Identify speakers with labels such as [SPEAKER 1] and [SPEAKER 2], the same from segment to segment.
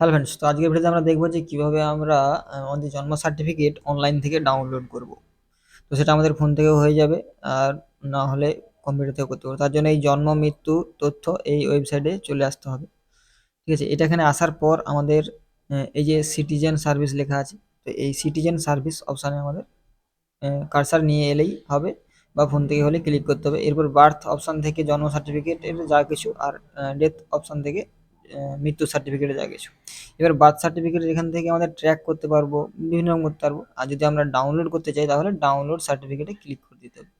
[SPEAKER 1] Hello friends তো আজকের ভিডিওতে আমরা দেখব যে কীভাবে আমরা আমাদের জন্ম সার্টিফিকেট অনলাইন থেকে ডাউনলোড করব। তো সেটা আমাদের ফোন থেকেও হয়ে যাবে, আর না হলে কম্পিউটার থেকেও করতে পারব। তার জন্য এই জন্ম, মৃত্যু, তথ্য এই ওয়েবসাইটে চলে আসতে হবে। ঠিক আছে? এটা এখানে আসার পর আমাদের এই যে সিটিজেন সার্ভিস লেখা আছে, তো এই সিটিজেন সার্ভিস অপশানে আমাদের কারসার নিয়ে এলেই হবে বা ফোন থেকে হলে ক্লিক করতে হবে। এরপর বার্থ অপশান থেকে জন্ম সার্টিফিকেটের যা কিছু, আর ডেথ অপশান থেকে মৃত্যু সার্টিফিকেটে যা কিছু। এবার বার্থ সার্টিফিকেট এখান থেকে আমাদের ট্র্যাক করতে পারব, বিভিন্ন রকম করতে পারব। আর যদি আমরা ডাউনলোড করতে চাই, তাহলে ডাউনলোড সার্টিফিকেটে ক্লিক করে দিতে হবে।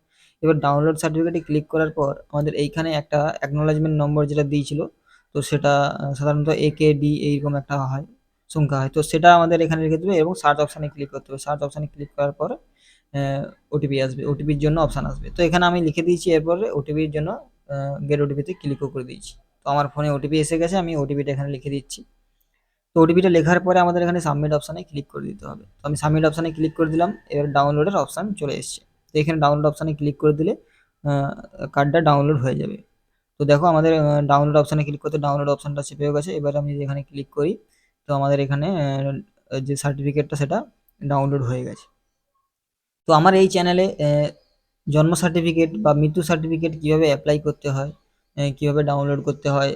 [SPEAKER 1] এবার ডাউনলোড সার্টিফিকেটে ক্লিক করার পর আমাদের এইখানে একটা অ্যাকনোলেজমেন্ট নম্বর যেটা দিয়েছিল, তো সেটা সাধারণত এ কে ডি এইরকম একটা হয়, সংখ্যা হয়। তো সেটা আমাদের এখানে রেখে দেবে এবং সার্চ অপশানে ক্লিক করতে হবে। সার্চ অপশানে ক্লিক করার পর ওটিপি আসবে ওটিপির জন্য অপশান আসবে। তো এখানে আমি লিখে দিয়েছি, এরপরে ওটিপির জন্য গেট ওটিপিতে ক্লিকও করে দিয়েছি। আমার ফোনে ওটিপি এসে গেছে, আমি ওটিপিটা এখানে লিখে দিচ্ছি। তো ওটিপিটা লেখার পরে আমাদের এখানে সাবমিট অপশানে ক্লিক করে দিতে হবে। তো আমি সাবমিট অপশানে ক্লিক করে দিলাম, এবার ডাউনলোডের অপশান চলে এসছে। তো এখানে ডাউনলোড অপশানে ক্লিক করে দিলে কার্ডটা ডাউনলোড হয়ে যাবে। তো দেখো আমাদের ডাউনলোড অপশানে ক্লিক করতে ডাউনলোড অপশানটা চেপে গেছে। এবার আমি এখানে ক্লিক করি, তো আমাদের এখানে যে সার্টিফিকেটটা সেটা ডাউনলোড হয়ে গেছে। তো আমার এই চ্যানেলে জন্ম সার্টিফিকেট বা মৃত্যু সার্টিফিকেট কীভাবে অ্যাপ্লাই করতে হয় কীভাবে ডাউনলোড করতে হয়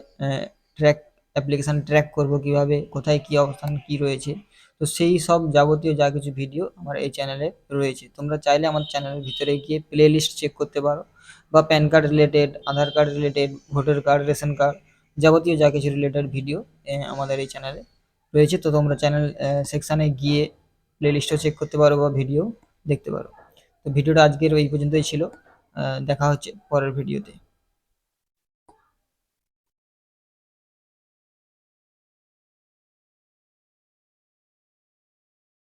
[SPEAKER 1] ট্র্যাক অ্যাপ্লিকেশান ট্র্যাক করব কীভাবে, কোথায় কী অবস্থান, কী রয়েছে। তো সেই সব যাবতীয় যা কিছু ভিডিও আমার এই চ্যানেলে রয়েছে। তোমরা চাইলে আমার চ্যানেলের ভিতরে গিয়ে প্লে লিস্ট চেক করতে পারো বা PAN card related Aadhaar card related voter card ration card যাবতীয় যা কিছু রিলেটেড ভিডিও আমাদের এই চ্যানেলে রয়েছে। তো তোমরা চ্যানেল সেকশানে গিয়ে প্লে লিস্টও চেক করতে পারো বা ভিডিও দেখতে পারো। তো ভিডিওটা আজকের এই পর্যন্তই ছিল। দেখা হচ্ছে পরের ভিডিওতে